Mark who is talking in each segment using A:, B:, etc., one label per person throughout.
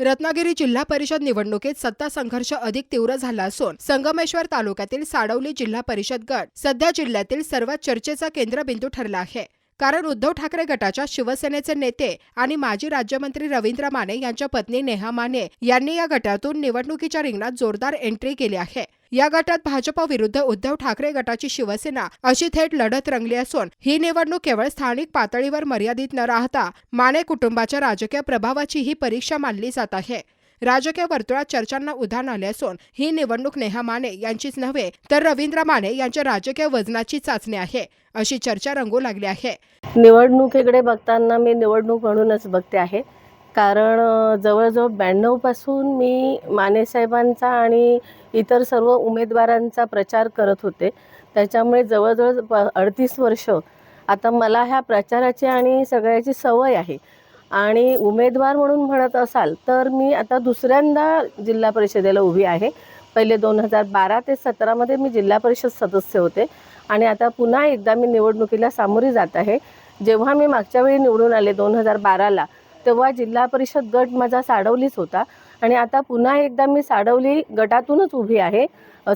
A: रत्नागिरी जिल्हा परिषद निवडणुकीत सत्ता संघर्ष अधिक तीव्र झाला असून संगमेश्वर तालुक्यातील साडवली जिल्हा परिषद गट सध्या जिल्ह्यातील सर्वात चर्चेचा केंद्रबिंदू ठरला आहे. कारण उद्धव ठाकरे गटाच्या शिवसेनेचे नेते आणि माजी राज्यमंत्री रवींद्र माने यांच्या पत्नी नेहा माने यांनी या गटातून निवडणुकीच्या रिंगणात जोरदार एंट्री केली आहे. या गटात भाजप विरुद्ध उद्धव ठाकरे गटाची शिवसेना अशी थेट लढत रंगली असून ही निवडणूक केवळ स्थानिक पातळीवर मर्यादित न राहता माने कुटुंबाच्या राजकीय प्रभावाची ही परीक्षा मानली जात आहे. राजकीय वर्तुळात चर्चांना उधाण आले असून ही निवडणूक नेहा माने यांचीच नव्हे तर रवींद्र माने यांच्या राजकीय वजनाची चाचणी आहे अशी चर्चा रंगू लागली आहे.
B: निवडणुकीकडे बघताना मी निवडणूक म्हणूनच बघते आहे कारण जवळजवळ ब्याण्णवपासून मी मानेसाहेबांचा आणि इतर सर्व उमेदवारांचा प्रचार करत होते. त्याच्यामुळे जवळजवळ प अडतीस वर्ष आता मला ह्या प्रचाराची आणि सगळ्याची सवय आहे. आणि उमेदवार म्हणून म्हणत असाल तर मी आता दुसऱ्यांदा जिल्हा परिषदेला उभी आहे. पहिले दोन हजार बारा ते सतरामध्ये मी जिल्हा परिषद सदस्य होते. आणि आता पुन्हा एकदा मी निवडणुकीला सामोरी जात आहे. जेव्हा मी मागच्या वेळी निवडून आले दोन हजार बाराला तेव्हा जिल्हा परिषद गट माझा साडवलीच होता. आणि आता पुन्हा एकदा मी साडवली गटातूनच उभी आहे.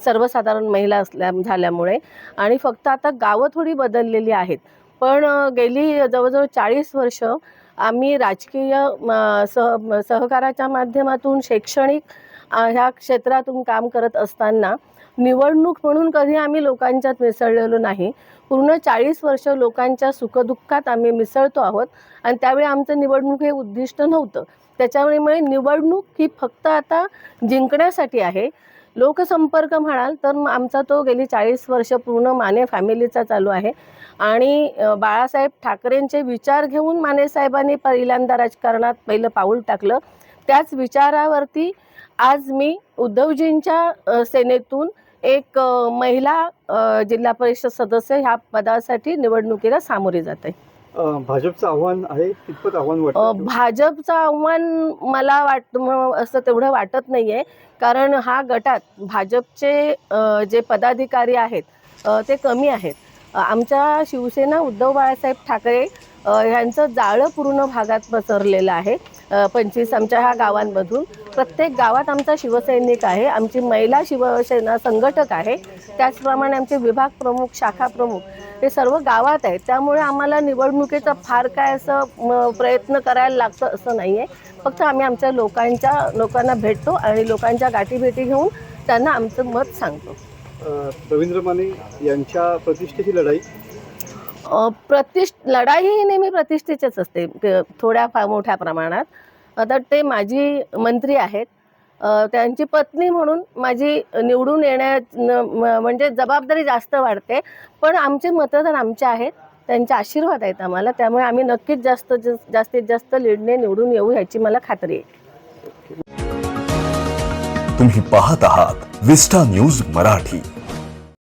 B: सर्वसाधारण महिला असल्या झाल्यामुळे. आणि फक्त आता गावं थोडी बदललेली आहेत. पण गेली जवळजवळ चाळीस वर्ष आम्ही राजकीय सह सहकाराच्या माध्यमातून शैक्षणिक ह्या क्षेत्रातून काम करत असताना निवडणूक म्हणून कधी आम्ही लोकांच्यात मिसळलेलो नाही. पूर्ण चाळीस वर्ष लोकांच्या सुखदुःखात आम्ही मिसळतो आहोत आणि त्यावेळी आमचं निवडणूक हे उद्दिष्ट नव्हतं. त्याच्यामुळे निवडणूक ही फक्त आता जिंकण्यासाठी आहे. लोकसंपर्क म्हणाल तर आमचा तो गेली चाळीस वर्ष पूर्ण माने फॅमिलीचा चालू आहे. आणि बाळासाहेब ठाकरेंचे विचार घेऊन माने साहेबांनी पहिल्यांदा राजकारणात पहिलं पाऊल टाकलं. त्याच विचारावरती आज मी उद्धवजींच्या सेनेतून एक महिला जिल्हा परिषद सदस्य ह्या पदासाठी निवडणुकीला सामोरे जाते.
C: भाजपचं आव्हान आहे कितपत आव्हान वाटतं
B: भाजपचं आव्हान मला वाट असं तेवढं वाटत नाही आहे कारण हा गटात भाजपचे जे पदाधिकारी आहेत ते कमी आहेत. आमच्या शिवसेना उद्धव बाळासाहेब ठाकरे ह्यांचं जाळं पूर्ण भागात पसरलेलं आहे. पंचवीस आमच्या ह्या गावांमधून. प्रत्येक गावात आमचा शिवसैनिक आहे आमची महिला शिवसेना संघटक आहे त्याचप्रमाणे आमचे विभाग प्रमुख शाखा प्रमुख हे सर्व गावात आहेत. त्यामुळे आम्हाला निवडणुकीचा फार काय असं प्रयत्न करायला लागतं असं नाही आहे फक्त आम्ही आमच्या लोकांच्या लोकांना भेटतो आणि लोकांच्या गाठीभेटी घेऊन त्यांना आमचं मत सांगतो.
C: रवींद्र माने यांच्या प्रतिष्ठेची लढाई?
B: प्रतिष्ठ लढाई ही नेहमी प्रतिष्ठेचीच असते थोड्या फार मोठ्या प्रमाणात. आता ते माजी मंत्री आहेत. त्यांची पत्नी म्हणून माझी निवडून येण्या म्हणजे जबाबदारी जास्त वाढते. पण आमचे मतदार आमचे आहेत. त्यांचे आशीर्वाद आहेत आम्हाला. त्यामुळे आम्ही नक्कीच जास्त जास्तीत जास्त लीडने निवडून येऊ ह्याची मला खात्री आहे.
D: तुम्ही पाहत आहात विस्टा न्यूज मराठी.